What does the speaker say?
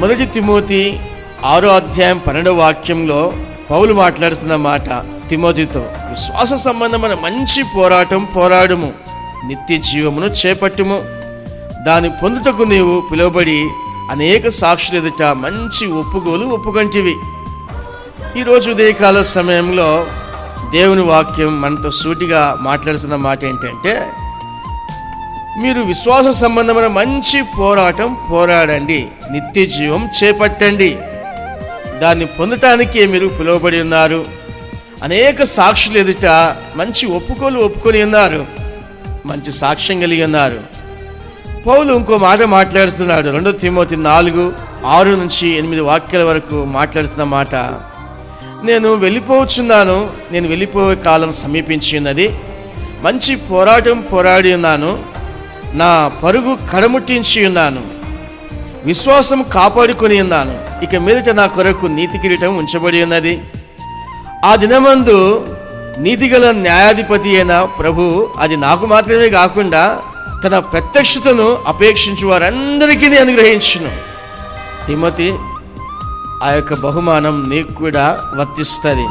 మొదటి తిమోతి ఆరో అధ్యాయం పన్నెండవ వాక్యంలో పౌలు మాట్లాడుతున్న మాట తిమోతితో విశ్వాస సంబంధమైన మంచి పోరాటం పోరాడము నిత్య జీవమును చేపట్టుము. దాని పొందుటకు నీవు పిలువబడి అనేక సాక్షులు ఎదుట మంచి ఒప్పుకోలు ఒప్పుకంటివి. ఈరోజు ఉదయకాల సమయంలో దేవుని వాక్యం మనతో సూటిగా మాట్లాడుతున్న మాట ఏంటంటే మీరు విశ్వాస సంబంధమైన మంచి పోరాటం పోరాడండి. నిత్య జీవం చేపట్టండి. దాన్ని పొందటానికే మీరు పిలువబడి ఉన్నారు. అనేక సాక్షులు ఎదుట మంచి ఒప్పుకోలు ఒప్పుకొని ఉన్నారు. మంచి సాక్ష్యం కలిగి ఉన్నారు. పౌలు ఇంకో మాట మాట్లాడుతున్నాడు. రెండో తిమోతి నాలుగు ఆరు నుంచి ఎనిమిది వాక్యాల వరకు మాట్లాడుతున్న మాట. నేను వెళ్ళిపోవచ్చున్నాను. నేను వెళ్ళిపోయే కాలం సమీపించి ఉన్నది. మంచి పోరాటం పోరాడి ఉన్నాను. నా పరుగు కడముట్టించి ఉన్నాను. విశ్వాసం కాపాడుకొని ఉన్నాను. ఇక మీదట నా కొరకు నీతి కిరీటం ఉంచబడి ఉన్నది. ఆ దినమందు నీతిగల న్యాయాధిపతి అయిన ప్రభు అది నాకు మాత్రమే కాకుండా తన ప్రత్యక్షతను అపేక్షించి వారందరికీ అనుగ్రహించును. తిమతి ఆ యొక్క బహుమానం నీకు కూడా వర్తిస్తుంది.